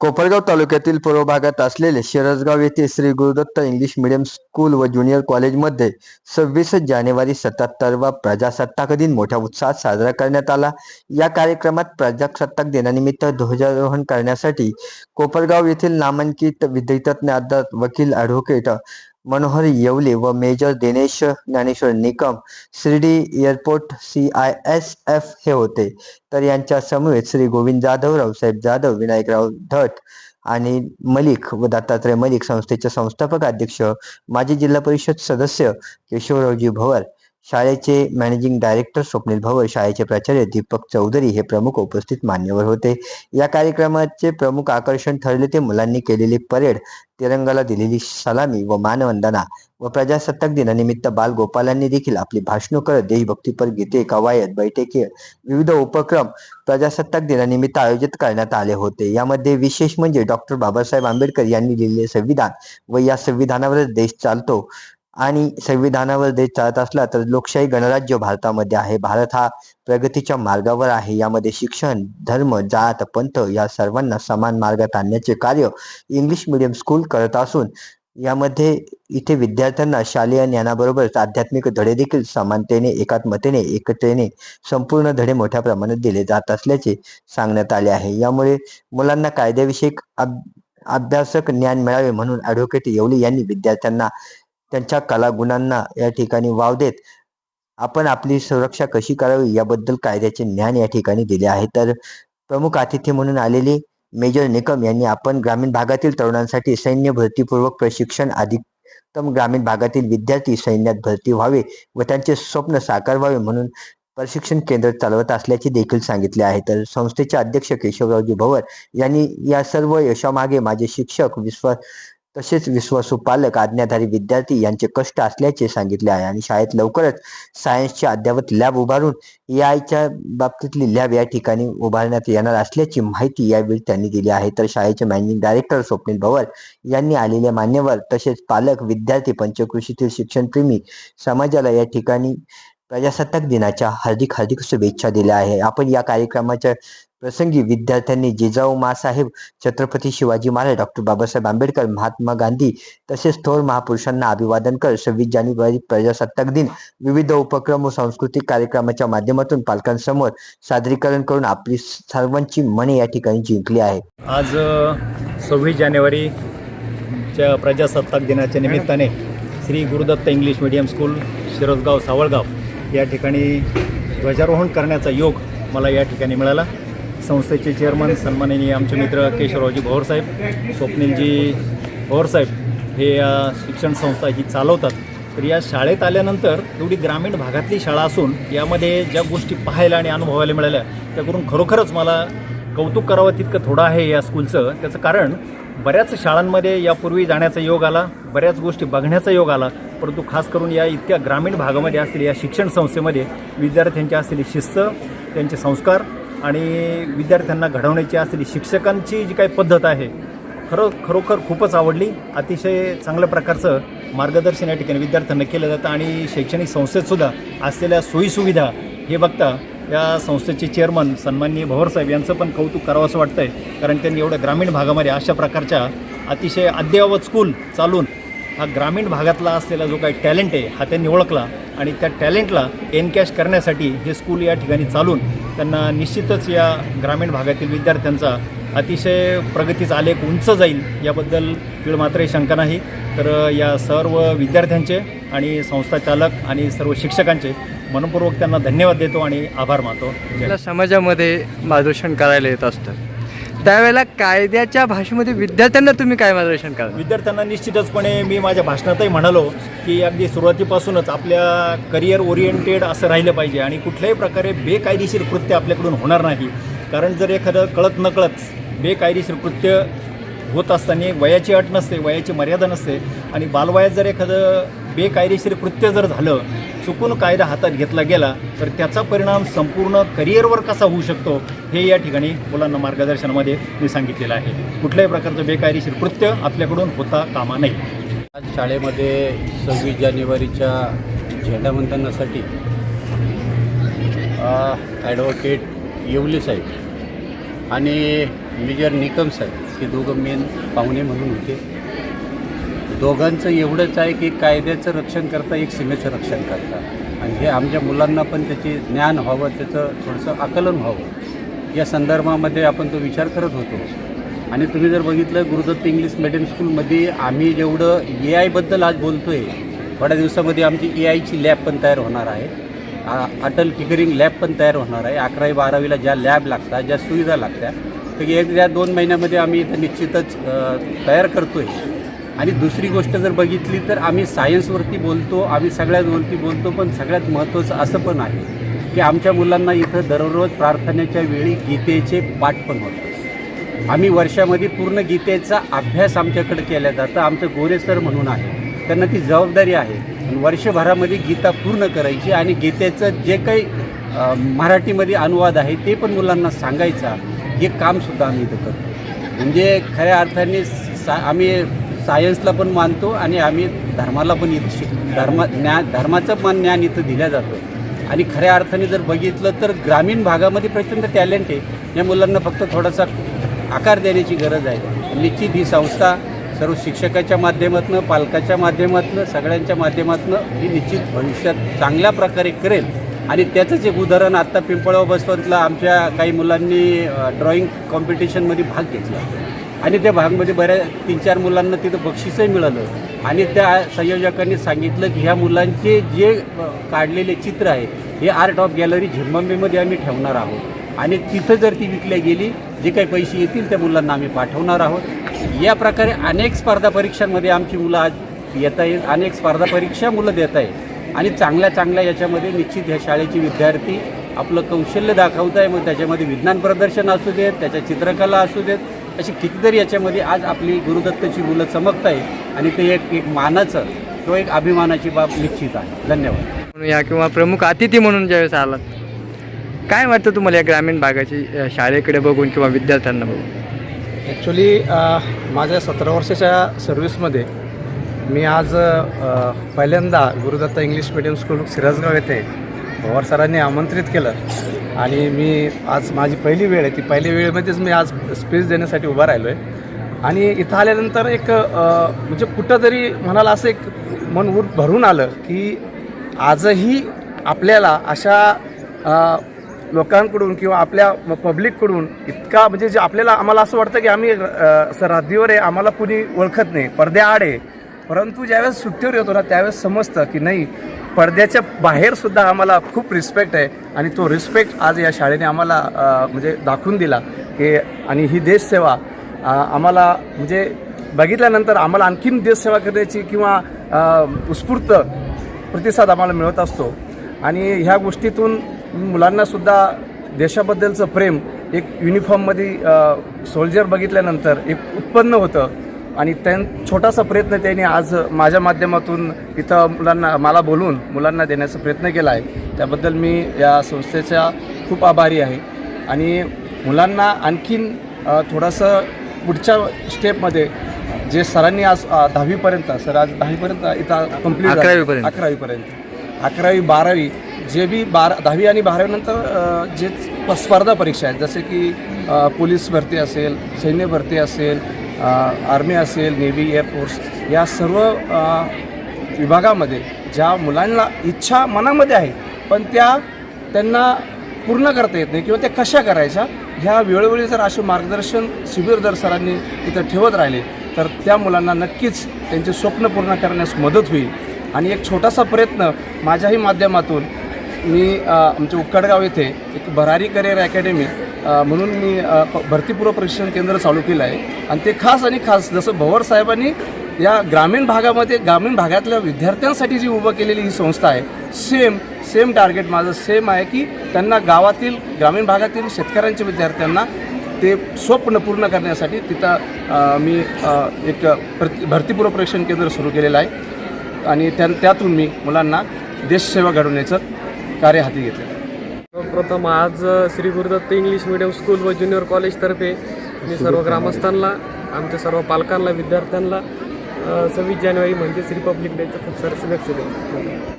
कोपरगाव तालुक्यातील पूर्व भागात असलेले शिरसगाव येथे Shri Gurudatta English medium school व ज्युनियर कॉलेजमध्ये सव्वीस जानेवारी सत्याहत्तरवा प्रजासत्ताक दिन मोठ्या उत्साहात साजरा करण्यात आला. या कार्यक्रमात प्रजासत्ताक दिनानिमित्त ध्वजारोहण करण्यासाठी कोपरगाव येथील नामांकित विधितज्ञ वकील ॲडव्होकेट मनोहर येवले व major Dinesh Dnyaneshwar Nikam Shirdi airport C I S F हे होते. तर यांच्या समवेत श्री गोविंद जाधव रावसाहेब जाधव विनायकराव धट आणि मलिक व दत्तात्रय मलिक संस्थेचे संस्थापक अध्यक्ष माजी जिल्हा परिषद सदस्य केशवरावजी भवर शाळेचे मॅनेजिंग डायरेक्टर स्वप्नील भवर शाळेचे प्राचार्य दीपक चौधरी हे प्रमुख उपस्थित मान्यवर होते. या कार्यक्रमाचे प्रमुख आकर्षण ठरले ते मुलांनी केलेली परेड तिरंगाला दिलेली सलामी व मानवंदना व प्रजासत्ताक दिनानिमित्त बाल गोपालांनी देखील आपली भाषण करत देशभक्तीपर गीते कवायत बैठकी विविध उपक्रम प्रजासत्ताक दिनानिमित्त आयोजित करण्यात आले होते. यामध्ये विशेष म्हणजे डॉक्टर बाबासाहेब आंबेडकर यांनी लिहिलेले संविधान व या संविधानावरच देश चालतो. आणि संविधानावर देश चालत असला तर लोकशाही गणराज्य भारतामध्ये आहे. भारत हा प्रगतीच्या मार्गावर आहे. यामध्ये शिक्षण धर्म जात पंथ या सर्वांना समान मार्गात आणण्याचे कार्य इंग्लिश मिडियम स्कूल करत असून यामध्ये इथे विद्यार्थ्यांना शालेय ज्ञानाबरोबरच आध्यात्मिक धडे देखील समानतेने एकात्मतेने एकतेने संपूर्ण धडे मोठ्या प्रमाणात दिले जात असल्याचे सांगण्यात आले आहे. यामुळे मुलांना कायद्याविषयक अभ्यासक ज्ञान मिळावे म्हणून ॲडव्होकेट येवली यांनी विद्यार्थ्यांना त्यांच्या कलागुणांना या ठिकाणी वाव देत आपण आपली सुरक्षा कशी करावी याबद्दल कायद्याचे ज्ञान या ठिकाणी दिले आहे. तर प्रमुख अतिथी म्हणून आलेले मेजर निकम यांनी आपण ग्रामीण भागातील तरुणांसाठी सैन्य भरतीपूर्वक प्रशिक्षण अधिकतम ग्रामीण भागातील विद्यार्थी सैन्यात भरती व्हावे व त्यांचे स्वप्न साकार व्हावे म्हणून प्रशिक्षण केंद्र चालवत असल्याचे देखील सांगितले आहे. तर संस्थेचे अध्यक्ष केशवरावजी भवर यांनी या सर्व यशामागे माझे शिक्षक विश्वास तसेच विश्वासू पालक आज्ञाधारी विद्यार्थी यांचे कष्ट असल्याचे सांगितले आहे आणि शाळेत लवकरच सायन्सची अद्ययावत लॅब उभारून एआयच्या बाबतीतली लॅब या ठिकाणी उभारण्यात येणार असल्याची माहिती यावेळी त्यांनी दिली आहे. तर शाळेचे मॅनेजिंग डायरेक्टर स्वप्नील भवर यांनी आलेले मान्यवर तसेच पालक विद्यार्थी पंचकृषीतील शिक्षणप्रेमी समाजाला या ठिकाणी प्रजासत्ताक दिनाच्या हार्दिक हार्दिक शुभेच्छा दिल्या आहे आपण या कार्यक्रमाच्या प्रसंगी विद्यार्थ्यांनी जिजाऊ मासाहेब छत्रपती शिवाजी महाराज डॉक्टर बाबासाहेब आंबेडकर महात्मा गांधी तसेच थोर महापुरुषांना अभिवादन कर सव्वीस जानेवारी प्रजासत्ताक दिन विविध उपक्रम व सांस्कृतिक कार्यक्रमाच्या माध्यमातून पालकांसमोर सादरीकरण करून आपली सर्वांची मने या ठिकाणी जिंकली आहे आज सव्वीस जानेवारीच्या प्रजासत्ताक दिनाच्या निमित्ताने Shri Gurudatta English medium school Shirasgaon Savalgaon या ठिकाणी ध्वजारोहण करण्याचा योग मला या ठिकाणी मिळाला. संस्थेचे चेअरमन सन्माननीय आमचे मित्र केशवरावजी भोवरसाहेब स्वप्नीलजी भोवरसाहेब हे या शिक्षण संस्था ही चालवतात. तर या शाळेत आल्यानंतर एवढी ग्रामीण भागातली शाळा असून यामध्ये ज्या गोष्टी पाहायला आणि अनुभवायला मिळाल्या त्या करून खरोखरच मला कौतुक करावं तितकं थोडं आहे या स्कूलचं त्याचं कारण बऱ्याच शाळांमध्ये यापूर्वी जाण्याचा योग आला बऱ्याच गोष्टी बघण्याचा योग आला परंतु खास करून या इतक्या ग्रामीण भागामध्ये असलेल्या या शिक्षण संस्थेमध्ये विद्यार्थ्यांची असलेली शिस्त त्यांचे संस्कार आणि विद्यार्थ्यांना घडवण्याची असलेली शिक्षकांची जी काही पद्धत आहे खरं खरोखर खूपच आवडली. अतिशय चांगल्या प्रकारचं मार्गदर्शन या ठिकाणी विद्यार्थ्यांना केलं जातं आणि शैक्षणिक संस्थेतसुद्धा असलेल्या सोयीसुविधा हे बघता या संस्थेचे चेअरमन सन्माननीय भवरसाहेब यांचं पण कौतुक करावं असं वाटतं आहे कारण त्यांनी एवढ्या ग्रामीण भागामध्ये अशा प्रकारच्या अतिशय अद्ययावत स्कूल चालून हा ग्रामीण भागातला असलेला जो काही टॅलेंट आहे हा त्यांनी ओळखला आणि त्या टॅलेंटला एनकॅश करण्यासाठी हे स्कूल या ठिकाणी चालून त्यांना निश्चितच या ग्रामीण भागातील विद्यार्थ्यांचा अतिशय प्रगतीचा आलेख उंच जाईल याबद्दल तीळ मात्र शंका नाही. तर या सर्व विद्यार्थ्यांचे आणि संस्था चालक आणि सर्व शिक्षकांचे मनपूर्वक त्यांना धन्यवाद देतो आणि आभार मानतो. आपल्या समाजामध्ये मार्गदर्शन करायला येत असतं. त्यावेळेला कायद्याच्या भाषेमध्ये विद्यार्थ्यांना तुम्ही काय मार्गदर्शन करा विद्यार्थ्यांना निश्चितचपणे मी माझ्या भाषणातही म्हणालो की अगदी सुरुवातीपासूनच आपल्या करिअर ओरिएंटेड असं राहिलं पाहिजे आणि कुठल्याही प्रकारे बेकायदेशीर कृत्य आपल्याकडून होणार नाही. कारण जर एखादं कळत नकळत बेकायदेशीर कृत्य होत असताना वयाची अट नसते वयाची मर्यादा नसते आणि बालवयात जर एखादं बेकायदेशीर कृत्य जर झालं चुकून कायदा हातात घेतला गेला तर त्याचा परिणाम संपूर्ण करिअरवर कसा होऊ शकतो हे या ठिकाणी मुलांना मार्गदर्शनामध्ये मी सांगितलेलं आहे. कुठल्याही प्रकारचं बेकायदेशीर कृत्य आपल्याकडून होता कामा नाही आज शाळेमध्ये सव्वीस जानेवारीच्या झेंडावंदनासाठी ॲडव्होकेट येवले साहेब आणि मेजर निकम साहेब हे दोघं मेन पाहुणे म्हणून होते. दोघांचं एवढंच आहे की कायद्याचं रक्षण करता एक सीमेचं रक्षण करता. आणि हे आमच्या मुलांना पण त्याचे ज्ञान व्हावं त्याचं थोडंसं आकलन व्हावं. या संदर्भामध्ये आपण तो विचार करत होतो. आणि तुम्ही जर बघितलं गुरुदत्त इंग्लिश मिडियम स्कूलमध्ये आम्ही जेवढं ए आयबद्दल आज बोलतो आहे थोड्या दिवसामध्ये आमची ए आयची लॅब पण तयार होणार आहे. आ- अटल फिगरिंग लॅब पण तयार होणार आहे. अकरावी बारावीला ज्या लॅब लागतात ज्या सुविधा लागतात तर एक या दोन महिन्यामध्ये आम्ही इथं निश्चितच तयार करतो आहे आणि दुसरी गोष्ट जर बघितली तर आम्ही सायन्सवरती बोलतो आम्ही सगळ्यावरती बोलतो पण सगळ्यात महत्त्वाचं असं पण आहे की आमच्या मुलांना इथं दररोज प्रार्थनेच्या वेळी गीतेचे पाठ पण होतं आम्ही वर्षामध्ये पूर्ण गीतेचा अभ्यास आमच्याकडे केला जातं. आमचं गोरे सर म्हणून आहे. त्यांना ती जबाबदारी आहे. वर्षभरामध्ये गीता पूर्ण करायची आणि गीतेचं जे काही मराठीमध्ये अनुवाद आहे ते पण मुलांना सांगायचा. हे कामसुद्धा आम्ही इथं करतो. म्हणजे खऱ्या अर्थाने सा आम्ही सायन्सला पण मानतो आणि आम्ही धर्माला पण इथं शिक धर्म ज्ञान धर्माचं पण ज्ञान इथं दिलं जातं. आणि खऱ्या अर्थाने जर बघितलं तर ग्रामीण भागामध्ये प्रचंड टॅलेंट आहे. या मुलांना फक्त थोडासा आकार देण्याची गरज आहे. निश्चित ही संस्था सर्व शिक्षकाच्या माध्यमातून पालकाच्या माध्यमातून सगळ्यांच्या माध्यमातून ही निश्चित भविष्यात चांगल्या प्रकारे करेल. आणि त्याचंच एक उदाहरण आत्ता पिंपळाव बसवंतला आमच्या काही मुलांनी ड्रॉईंग कॉम्पिटिशनमध्ये भाग घेतला. आणि त्या भागमध्ये बऱ्याच तीन चार मुलांना तिथं बक्षीसही मिळालं. आणि त्या संयोजकांनी सांगितलं की ह्या मुलांचे जे काढलेले चित्र आहे हे आर्ट ऑफ गॅलरी झिम्बाब्वेमध्ये आम्ही ठेवणार आहोत. आणि तिथं जर ती विकल्या गेली जे काही पैसे येतील त्या मुलांना आम्ही पाठवणार आहोत. या प्रकारे अनेक स्पर्धा परीक्षांमध्ये आमची मुलं आज येत आहेत. अनेक स्पर्धा परीक्षा मुलं देत आहेत. आणि चांगल्या चांगल्या याच्यामध्ये निश्चित ह्या शाळेचे विद्यार्थी आपलं कौशल्य दाखवत आहे मग त्याच्यामध्ये विज्ञान प्रदर्शन असू देत त्याच्या चित्रकला असू देत अशी कितीतरी याच्यामध्ये आज आपली गुरुदत्तची मुलं चमकत आहे आणि ते एक एक मानाचं किंवा एक अभिमानाची बाब निश्चित आहे. धन्यवाद. म्हणून या किंवा प्रमुख अतिथी म्हणून ज्यावेळेस आलात काय वाटतं तुम्हाला या ग्रामीण भागाची शाळेकडे बघून किंवा विद्यार्थ्यांना बघून? ॲक्च्युली माझ्या सतरा वर्षाच्या सर्व्हिसमध्ये मी आज पहिल्यांदा Gurudatta English medium school Sirasgaon येथे पवार सरांनी आमंत्रित केलं. आणि मी आज माझी पहिली वेळ आहे. ती पहिली वेळेमध्येच मी आज स्पीच देण्यासाठी उभा राहिलो आहे आणि इथं आल्यानंतर एक म्हणजे कुठंतरी म्हणाला असं एक मन उर भरून आलं की आजही आपल्याला अशा लोकांकडून किंवा आपल्या पब्लिककडून इतका म्हणजे जे आपल्याला आम्हाला असं वाटतं की आम्ही अ, सरहद्दीवर आहे आम्हाला कुणी ओळखत नाही पडद्याआड आहे. परंतु ज्यावेळेस सुट्टीवर येतो ना त्यावेळेस समजतं की नाही पडद्याच्या बाहेर सुद्धा आम्हाला खूप रिस्पेक्ट आहे. आणि तो रिस्पेक्ट आज या शाळेने आम्हाला म्हणजे दाखवून दिला की आणि ही देशसेवा आम्हाला म्हणजे बघितल्यानंतर आम्हाला आणखीन देशसेवा करण्याची किंवा उत्स्फूर्त प्रतिसाद आम्हाला मिळत असतो. आणि ह्या गोष्टीतून मुलांनासुद्धा देशाबद्दलचं प्रेम एक युनिफॉर्ममध्ये सोल्जर बघितल्यानंतर एक उत्पन्न होतं. आणि त्यां छोटासा प्रयत्न त्यांनी आज माझ्या माध्यमातून इथं मुलांना मला बोलून मुलांना देण्याचा प्रयत्न केला आहे. त्याबद्दल मी या संस्थेचा खूप आभारी आहे. आणि मुलांना आणखीन थोडंसं पुढच्या स्टेपमध्ये जे सरांनी आज दहावीपर्यंत सर आज दहावीपर्यंत इथं कंप्लीट अकरावीपर्यंत. अकरावीपर्यंत. अकरावी बारावी जे बी बारा दहावी आणि बारावीनंतर जे स्पर्धा परीक्षा आहेत जसे की पोलीस भरती असेल सैन्य भरती असेल आर्मी असेल नेव्ही एअरफोर्स या सर्व विभागामध्ये ज्या मुलांना इच्छा मनामध्ये आहे पण त्या त्यांना पूर्ण करता येत नाही किंवा त्या कशा करायच्या ह्या वेळोवेळी जर असे मार्गदर्शन शिबिर जर सरांनी इथं ठेवत राहिले तर त्या मुलांना नक्कीच त्यांचे स्वप्न पूर्ण करण्यास मदत होईल. आणि एक छोटासा प्रयत्न माझ्याही माध्यमातून मी आमच्या उक्कडगाव येथे एक भरारी करिअर अकॅडमी म्हणून मी भरतीपूर्व प्रशिक्षण केंद्र चालू केलं आहे. आणि ते खास आणि खास जसं भवर साहेबांनी या ग्रामीण भागामध्ये ग्रामीण भागातल्या विद्यार्थ्यांसाठी जी उभं केलेली ही संस्था आहे सेम सेम टार्गेट माझं सेम आहे की त्यांना गावातील ग्रामीण भागातील शेतकऱ्यांच्या विद्यार्थ्यांना ते स्वप्न पूर्ण करण्यासाठी तिथं मी एक प्रति भरतीपूर्व प्रशिक्षण केंद्र सुरू केलेलं आहे. आणि त्या त्यातून मी मुलांना देशसेवा घडवण्याचं कार्य हाती घेतलेलं आहे. प्रथम आज Shri Gurudatta English medium school व ज्युनियर कॉलेजतर्फे मी सर्व ग्रामस्थांना आमच्या सर्व पालकांना विद्यार्थ्यांना सव्वीस जानेवारी म्हणजेच रिपब्लिक डेचं खूप सारं शुभेच्छा देतो.